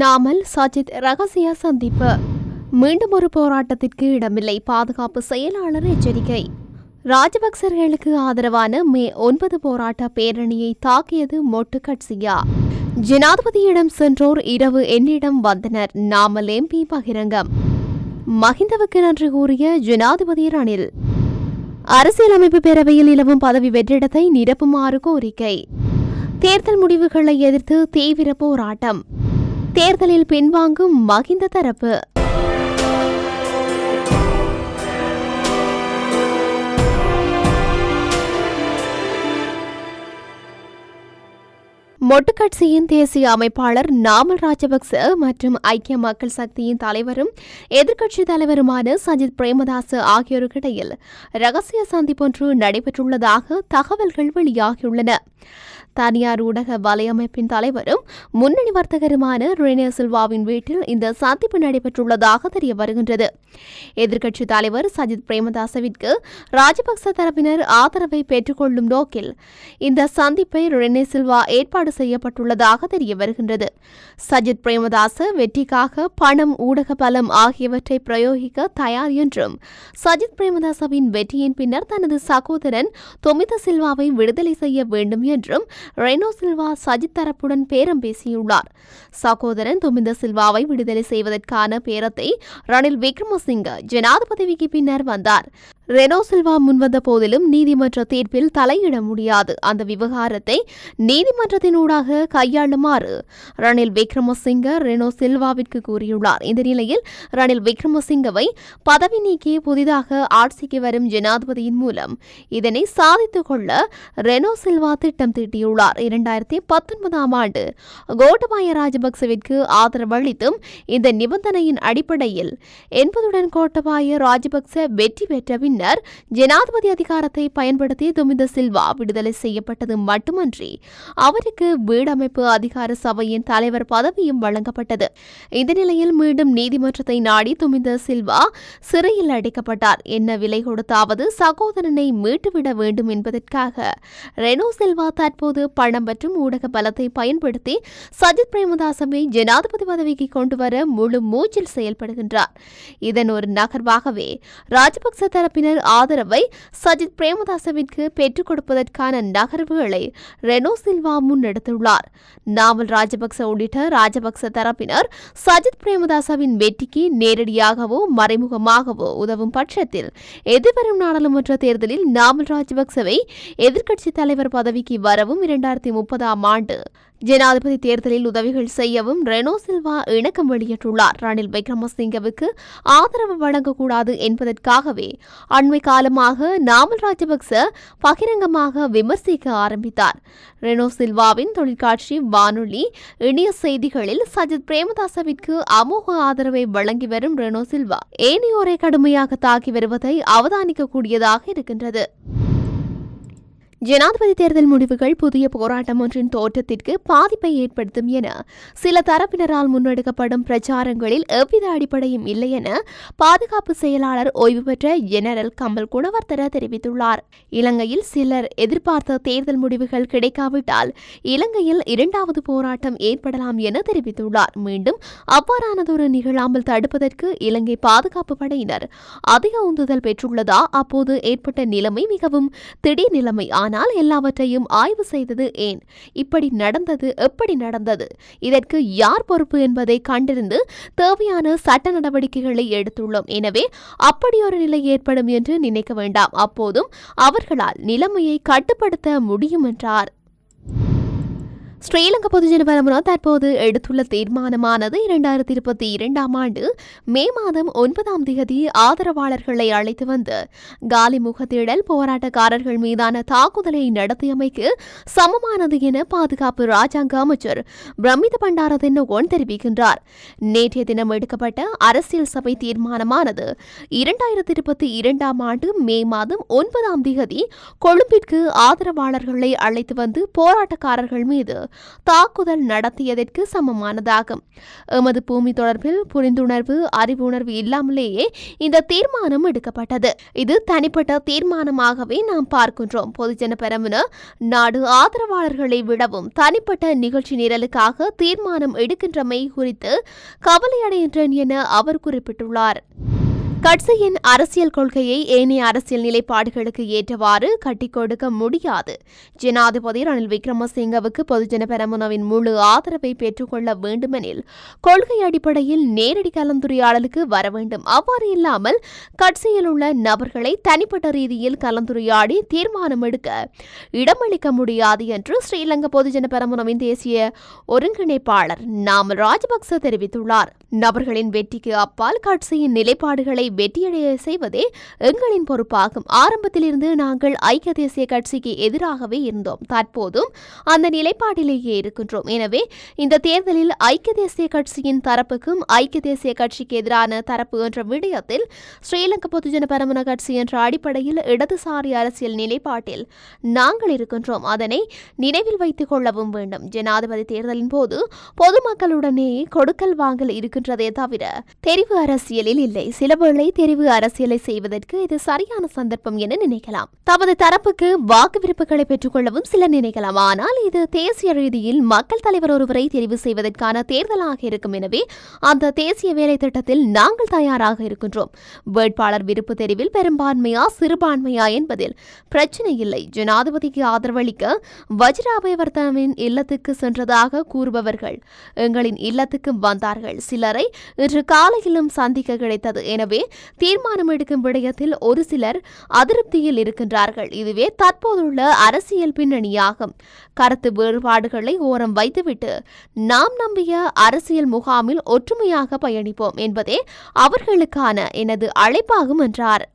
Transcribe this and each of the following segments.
நாமல் சஜித் ரகசிய சந்திப்பு. மீண்டும் ஒரு போராட்டத்திற்கு இடமில்லை. பாதுகாப்பு செயலாளர் எச்சரிக்கை. ராஜபக்சர்களுக்கு ஆதரவான மே ஒன்பது போராட்ட பேரணியை தாக்கியது மொட்டு கட்சியா? ஜனாதிபதியிடம் சென்றோர் இரவு என்னிடம் வந்தனர். நாமல் எம்பி பகிரங்கம். மஹிந்தவுக்கு நன்றி கூறிய ஜனாதிபதி ரணில். அரசியலமைப்பு பேரவையில் நிலவும் பதவி வெற்றிடத்தை நிரப்புமாறு கோரிக்கை. தேர்தல் முடிவுகளை எதிர்த்து தீவிர போராட்டம். தேர்தலில் பின்வாங்கும் மகிந்த தரப்பு. மொட்டு கட்சியின் தேசிய அமைப்பாளர் நாமல் ராஜபக்ச மற்றும் ஐக்கிய மக்கள் சக்தியின் தலைவரும் எதிர்க்கட்சி தலைவருமான சஜித் பிரேமதாச ஆகியோருக்கிடையில் ரகசிய சந்திப்பொன்று நடைபெற்றுள்ளதாக தகவல்கள் வெளியாகியுள்ளன. தனியார் ஊடக வலையமைப்பின் தலைவரும் முன்னணி வர்த்தகருமான ரெனே சில்வாவின் வீட்டில் இந்த சந்திப்பு நடைபெற்றுள்ளதாக தெரிய வருகின்றது. எதிர்க்கட்சி தலைவர் சஜித் பிரேமதாசவிற்கு ராஜபக்ச தரப்பினர் ஆதரவை பெற்றுக்கொள்ளும் நோக்கில் இந்த சந்திப்பை ரெனே சில்வா ஏற்பாடு செய்யப்பட்டுள்ளதாக தெரிய வருகின்றது சஜித் பிரேமதாச வெற்றிக்காக பணம் ஊடக பலம் ஆகியவற்றை பிரயோகிக்க தயார் என்றும் சஜித் பிரேமதாசவின் வெற்றியின் பின்னர் தனது சகோதரன் தொமித சில்வாவை விடுதலை செய்ய வேண்டும் என்றும் ரெனோ சில்வா சஜித் தரப்புடன் பேரம் பேசியுள்ளார். சகோதரன் தொமிந்த சில்வாவை விடுதலை செய்வதற்கான பேரத்தை ரணில் விக்ரமசிங்க ஜனாதிபதிக்கு பின்னர் வந்தார். ரெனோ சில்வா முன்வந்த போதிலும் நீதிமன்ற தீர்ப்பில் தலையிட முடியாது. அந்த விவகாரத்தை நீதிமன்றத்தினூடாக கையாளுமாறு ரணில் விக்ரமசிங்க ரெனோ சில்வாவிற்கு கூறியுள்ளார். இந்த நிலையில் ரணில் விக்ரமசிங்கவை பதவி நீக்கி புதிதாக ஆட்சிக்கு வரும் ஜனாதிபதியின் மூலம் இதனை சாதித்துக் கொள்ள ரெனோ சில்வா திட்டம் தீட்டியுள்ளார். இரண்டாயிரத்தி பத்தொன்பதாம் ஆண்டு கோட்டபாய ராஜபக்சவிற்கு ஆதரவு அளித்தும் இந்த நிபந்தனையின் அடிப்படையில் என்பதுடன் கோட்டபாய ராஜபக்ச வெற்றி பெற்ற பின்னர் ஜனாதிபதி அதிகாரத்தை பயன்படுத்தி துமிந்த சில்வா விடுதலை செய்யப்பட்டது மட்டுமன்றி அவருக்கு வீடமைப்பு அதிகார சபையின் தலைவர் பதவியும் வழங்கப்பட்டது. இந்த நிலையில் மீண்டும் நீதிமன்றத்தை நாடி துமிந்த சில்வா சிறையில் அடைக்கப்பட்டார். என்ன விலை கொடுத்தாவது சகோதரனை மீட்டுவிட வேண்டும் என்பதற்காக ரெனோ சில்வா தற்போது பணம் மற்றும் ஊடக பலத்தை பயன்படுத்தி சஜித் பிரேமதாசவை ஜனாதிபதி பதவிக்கு கொண்டு வர முழு மூச்சில் செயல்படுகின்றார். இதன் ஒரு நகர்வாகவே ராஜபக்ச தரப்பினர் ஆதரவை சஜித் பிரேமதாசவிற்கு பெற்றுக் கொடுப்பதற்கான நகர்வுகளை ரெனோ சில்வா தெரிவித்துள்ளார். நாமல் ராஜபக்ச உள்ளிட்ட ராஜபக்ச தரப்பினர் சஜித் பிரேமதாசவின் வெற்றிக்கு நேரடியாகவோ மறைமுகமாகவோ உதவும் பட்சத்தில் எதிர்வரும் நாடாளுமன்ற தேர்தலில் நாமல் ராஜபக்சவை எதிர்க்கட்சித் தலைவர் பதவிக்கு வரவும் இரண்டாயிரத்தி முப்பதாம் ஆண்டு ஜனாதிபதி தேர்தலில் உதவிகள் செய்யவும் ரெனோ சில்வா இணக்கம் வெளியிட்டுள்ளார். ரணில் விக்ரமசிங்கவுக்கு ஆதரவு வழங்கக்கூடாது என்பதற்காகவே அண்மை காலமாக நாமல் ராஜபக்ச பகிரங்கமாக விமர்சிக்க ஆரம்பித்தார். ரெனோ சில்வாவின் தொழிற்காட்சி வானொலி இணைய செய்திகளில் சஜித் பிரேமதாசவிற்கு அமோக ஆதரவை வழங்கி வரும் ரெனோ சில்வா. ஏனையோரை கடுமையாக தாக்கி வருவதை அவதானிக்கக்கூடியதாக இருக்கின்றது. ஜனாதிபதி தேர்தல் முடிவுகள் புதிய போராட்டம் ஒன்றின் தோற்றத்திற்கு பாதிப்பை ஏற்படுத்தும் என சில தரப்பினரால் முன்னெடுக்கப்படும் பிரச்சாரங்களில் எவ்வித அடிப்படையும் இல்லை என பாதுகாப்பு செயலாளர் ஓய்வு பெற்ற ஜெனரல் கமல் குணவர்த்தன தெரிவித்துள்ளார். இலங்கையில் சிலர் எதிர்பார்த்த தேர்தல் முடிவுகள் கிடைக்காவிட்டால் இலங்கையில் இரண்டாவது போராட்டம் ஏற்படலாம் என தெரிவித்துள்ளார். மீண்டும் அவ்வாறானதொரு நிகழாமல் தடுப்பதற்கு இலங்கை பாதுகாப்பு படையினர் அதிக உந்துதல் பெற்றுள்ளதா அப்போது ஏற்பட்ட நிலைமை மிகவும் திடீர் நிலைமை ஆனால் எல்லாவற்றையும் ஆய்வு செய்தது ஏன்? இப்படி நடந்தது எப்படி நடந்தது? இதற்கு யார் பொறுப்பு என்பதை கண்டிருந்து தேவையான சட்ட நடவடிக்கைகளை எடுத்துள்ளோம். எனவே அப்படியொரு நிலை ஏற்படும் என்று நினைக்க வேண்டாம். அப்போதும் அவர்களால் நிலைமையை கட்டுப்படுத்த முடியும் என்றார் ஸ்ரீலங்கா பொதுஜன பரமுனா தற்போது எடுத்துள்ள தீர்மானமானது இரண்டாயிரத்தி இருபத்தி இரண்டாம் ஆண்டு மே மாதம் ஒன்பதாம் தேதி ஆதரவாளர்களை அழைத்து வந்து காலி முகத்திடல் போராட்டக்காரர்கள் மீதான தாக்குதலை நடத்தியமைக்கு சமமானது என பாதுகாப்பு ராஜாங்க அமைச்சர் பிரமித பண்டாரதென்னகோன் தெரிவிக்கின்றார். நேற்றைய தினம் எடுக்கப்பட்ட அரசியல் சபை தீர்மானமானது இரண்டாயிரத்தி இருபத்தி இரண்டாம் ஆண்டு மே மாதம் ஒன்பதாம் தேதி கொழும்பிற்கு ஆதரவாளர்களை அழைத்து வந்து போராட்டக்காரர்கள் மீது தாக்குதல் நடத்தியதற்கு சமமானதாகும். எமது பூமி தொடர்பில் புரிந்துணர்வு அறிவுணர்வு இல்லாமலேயே இந்த தீர்மானம் எடுக்கப்பட்டது. இது தனிப்பட்ட தீர்மானமாகவே நாம் பார்க்கின்றோம். பொதுஜன பெரமுன நாடு ஆதரவாளர்களை விடவும் தனிப்பட்ட நிகழ்ச்சி நிரலுக்காக தீர்மானம் எடுக்கின்றமை குறித்து கவலையடைகின்றேன் என அவர் குறிப்பிட்டுள்ளார். கட்சியின் அரசியல் கொள்கையை ஏனைய அரசியல் நிலைப்பாடுகளுக்கு ஏற்றவாறு கட்டிக்கொடுக்க முடியாது. ஜனாதிபதி ரணில் விக்ரமசிங்கவுக்கு பொதுஜன பெரமுனவின் முழு ஆதரவை பெற்றுக்கொள்ள வேண்டுமெனில் கொள்கை அடிப்படையில் நேரடி கலந்துரையாடலுக்கு வர வேண்டும். அவ்வாறு இல்லாமல் கட்சியில் உள்ள நபர்களை தனிப்பட்ட ரீதியில் கலந்துரையாடி தீர்மானம் எடுக்க இடமளிக்க முடியாது என்று ஸ்ரீலங்கா பொதுஜன பெரமுனவின் தேசிய ஒருங்கிணைப்பாளர் நாமல் ராஜபக்ச தெரிவித்துள்ளார். நபர்களின் வெற்றிக்கு அப்பால் கட்சியின் நிலைப்பாடுகளை வெற்றியடைய செய்வதே எங்களின் பொறுப்பாகும். ஆரம்பத்திலிருந்து நாங்கள் ஐக்கிய தேசிய கட்சிக்கு எதிராகவே இருந்தோம். தற்போதும் அந்த நிலைப்பாட்டிலேயே இருக்கின்றோம். எனவே இந்த தேர்தலில் ஐக்கிய தேசிய கட்சியின் தரப்புக்கும் ஐக்கிய தேசிய கட்சிக்கு எதிரான தரப்பு என்ற விடயத்தில் ஸ்ரீலங்கா பொதுஜன பரமன கட்சி என்ற அடிப்படையில் இடதுசாரி அரசியல் நிலைப்பாட்டில் நாங்கள் இருக்கின்றோம். அதனை நினைவில் வைத்துக் கொள்ளவும் வேண்டும். ஜனாதிபதி தேர்தலின் போது பொதுமக்களுடனே கொடுக்கல் வாங்கல் இருக்கின்றதே தவிர தெரிவு அரசியலில் இல்லை. சில சிலவேளை தெரிவு அரசியலை செய்வதற்கு இது சரியான சந்தர்ப்பம் என நினைக்கலாம். தமது தரப்புக்கு வாக்கு விருப்புகளை பெற்றுக்கொள்ளவும் சிலர் நினைக்கலாம். ஆனால் இது தேசிய ரீதியில் மக்கள் தலைவர் ஒருவரை தெரிவு செய்வதற்கான தேர்தலாக இருக்கும் எனவே அந்த தேசிய வேலை திட்டத்தில் நாங்கள் தயாராக இருக்கின்றோம். வேட்பாளர் விருப்பு தெரிவில் பெரும்பான்மையா சிறுபான்மையா என்பதில் பிரச்சனை இல்லை. ஜனாதிபதிக்கு ஆதரவளிக்க வஜ்ராபயவர்தனின் இல்லத்துக்கு சென்றதாக கூறுபவர்கள் எங்களின் இல்லத்துக்கு வந்தார்கள். சிலரை இன்று காலையிலும் சந்திக்க கிடைத்தது. எனவே தீர்மானம் எடுக்கும் விடயத்தில் ஒரு சிலர் அதிருப்தியில் இருக்கின்றார்கள். இதுவே தற்போதுள்ள அரசியல் பின்னணியாகும். கருத்து வேறுபாடுகளை ஓரம் வைத்துவிட்டு நாம் நம்பிய அரசியல் முகாமில் ஒற்றுமையாக பயணிப்போம் என்பதே அவர்களுக்கான எனது அழைப்பாகும் என்றார்.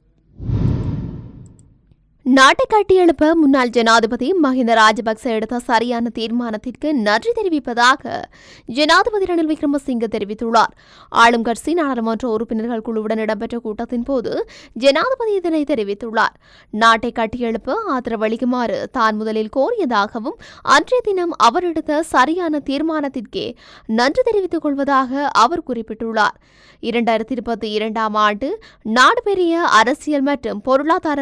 நாட்டை கட்டியெழுப்ப முன்னாள் ஜனாதிபதி மஹிந்த ராஜபக்ச எடுத்த சரியான தீர்மானத்திற்கு நன்றி தெரிவிப்பதாக ஜனாதிபதி ரணில் விக்ரமசிங்க தெரிவித்துள்ளார். ஆளும் கட்சி நாடாளுமன்ற உறுப்பினர்கள் குழுவுடன் இடம்பெற்ற கூட்டத்தின் போது ஜனாதிபதி இதனை தெரிவித்துள்ளார். நாட்டை கட்டியெழுப்ப ஆதரவளிக்குமாறு தான் முதலில் கோரியதாகவும் அன்றைய தினம் அவர் எடுத்த சரியான தீர்மானத்திற்கே நன்றி தெரிவித்துக் கொள்வதாக அவர் குறிப்பிட்டுள்ளார். இரண்டாயிரத்தி இருபத்தி இரண்டாம் ஆண்டு நாடு பெரிய அரசியல் மற்றும் பொருளாதார